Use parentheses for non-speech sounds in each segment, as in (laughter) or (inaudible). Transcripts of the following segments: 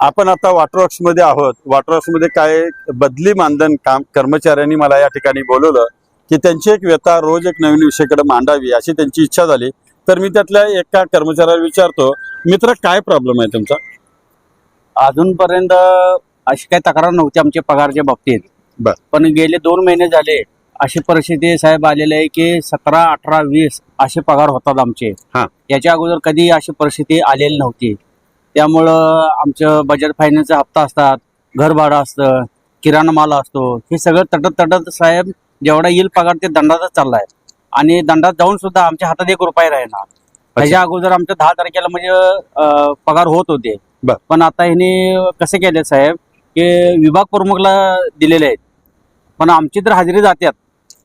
आपण आता वॉटरवर्क्समध्ये आहोत. वॉटरवर्क्समध्ये काय बदली मानधन काम कर्मचाऱ्यांनी मला या ठिकाणी बोलवलं की त्यांची एक व्यथा रोज एक नवीन विषयाकडे मांडावी अशी त्यांची इच्छा झाली. तर मी त्यातल्या एका कर्मचाऱ्याला विचारतो मित्र काय प्रॉब्लेम आहे तुमचा? अजूनपर्यंत अशी काही तक्रार नव्हती आमच्या पगारच्या बाबतीत. पण गेले दोन महिने झाले अशी परिस्थिती साहेब आलेली आहे की सतरा अठरा वीस असे पगार होतात आमचे. हा. याच्या अगोदर कधी अशी परिस्थिती आलेली नव्हती. त्यामुळं आमचं बजाज फायनान्सचा हप्ता असतात घर भाडं असतं किराणा माल असतो हे सगळं तटत तटत साहेब जेवढा येईल पगार ते दंडातच चाललाय. आणि दंडात जाऊन सुद्धा आमच्या हातात एक रुपये राहणार त्याच्या अगोदर आमच्या दहा तारखेला म्हणजे पगार होत होते. पण आता ह्याने कसे केले साहेब की विभाग प्रमुखला दिलेले आहेत. पण आमची तर हजेरी जात्यात.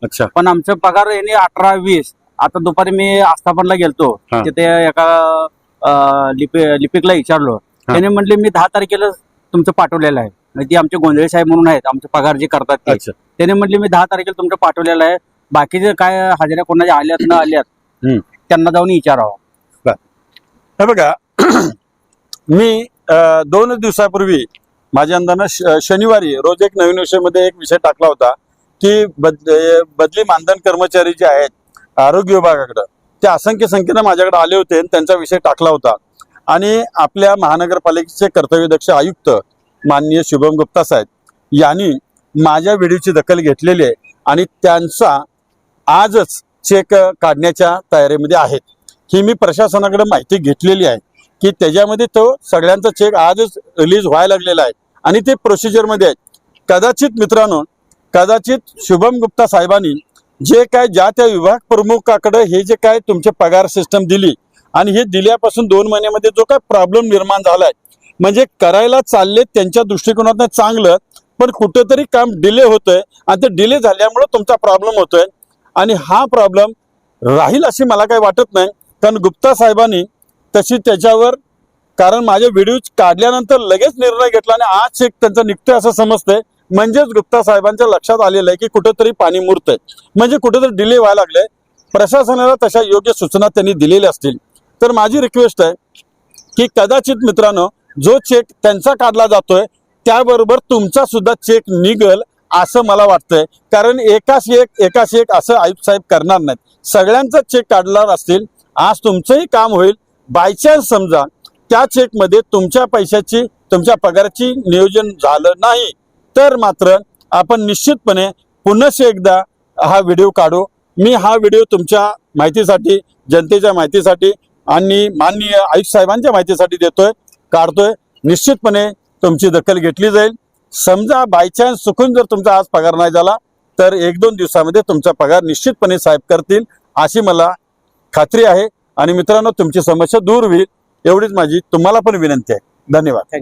अच्छा. पण आमचं पगार यांनी अठरा वीस. आता दुपारी मी आस्थापनला गेलतो. तिथे एका लिपि लिपिकला विचारलो. त्याने म्हटले मी दहा तारखेला तुमचं पाठवलेलं आहे. म्हणजे ती आमचे गोंधळे साहेब म्हणून आहेत आमचे पगार जे करतात ते. त्याने म्हटले मी दहा तारखेला तुमचं पाठवलेलं आहे. बाकीचे काय हजेऱ्या कोणाच्या आल्यात न आल्यात. त्यांना जाऊन विचारावं. हे बघा (clears throat) मी दोन दिवसापूर्वी माझ्या अंदानं शनिवारी रोज एक नवीन विषयामध्ये एक विषय टाकला होता की बद बदली मानधन कर्मचारी जे आहेत आरोग्य विभागाकडं ते असंख्य संख्येनं माझ्याकडे आले होते आणि त्यांचा विषय टाकला होता. आणि आपल्या महानगरपालिकेचे कर्तव्यदक्ष आयुक्त माननीय शुभम गुप्ता साहेब यांनी माझ्या व्हिडिओची दखल घेतलेली आहे आणि त्यांचा आजच चेक काढण्याच्या तयारीमध्ये आहेत ही मी प्रशासनाकडे माहिती घेतलेली आहे की त्याच्यामध्ये तो सगळ्यांचा चेक आजच रिलीज व्हायला लागलेला आहे आणि ते प्रोसिजरमध्ये आहे. कदाचित मित्रांनो कदाचित शुभम गुप्ता साहेबांनी जे काय ज्या त्या विभाग प्रमुखाकडे हे जे काय तुमचे पगार सिस्टम दिली आणि हे दिल्यापासून दोन महिन्यामध्ये जो काय प्रॉब्लेम निर्माण झालाय. म्हणजे करायला चालले त्यांच्या दृष्टिकोनातून चांगलं पण कुठेतरी काम डिले होतंय आणि ते डिले झाल्यामुळे तुमचा प्रॉब्लेम होतोय. आणि हा प्रॉब्लेम राहील अशी मला काही वाटत नाही. कारण गुप्ता साहेबांनी तशी त्याच्यावर कारण माझे व्हिडिओ काढल्यानंतर लगेच निर्णय घेतला आणि आज एक त्यांचा निघतोय असं समजतंय. म्हणजेच गुप्ता साहेबांच्या लक्षात आलेलं आहे की कुठंतरी पाणी मुरतंय. म्हणजे कुठेतरी डिले व्हायला लागले प्रशासनाला तशा योग्य सूचना त्यांनी दिलेल्या असतील. तर माझी रिक्वेस्ट आहे की कदाचित मित्रांनो जो चेक त्यांचा काढला जातोय त्याबरोबर तुमचा सुद्धा चेक निघल असं मला वाटतंय. कारण एकाच एक एकाच एक असं आयुक्त साहेब करणार नाहीत. सगळ्यांचा चेक काढणार असतील. आज तुमचंही काम होईल. बायचान्स समजा त्या चेकमध्ये तुमच्या पैशाची तुमच्या पगाराची नियोजन झालं नाही. तर मात्र आपण निश्चितपणे पुन्हा एकदा हा व्हिडिओ काढू. मी हा व्हिडिओ तुमच्या माहितीसाठी जनतेच्या माहितीसाठी आणि माननीय आयुक्त साहेबांच्या माहितीसाठी देतोय काढतोय. निश्चितपणे तुमची दखल घेतली जाईल. समजा बायचान्स चुकून जर तुमचा आज पगार नाही झाला तर एक दोन दिवसामध्ये तुमचा पगार निश्चितपणे साहेब करतील अशी मला खात्री आहे. आणि मित्रांनो तुमची समस्या दूर होईल एवढीच माझी तुम्हाला पण विनंती आहे. धन्यवाद. थँक्यू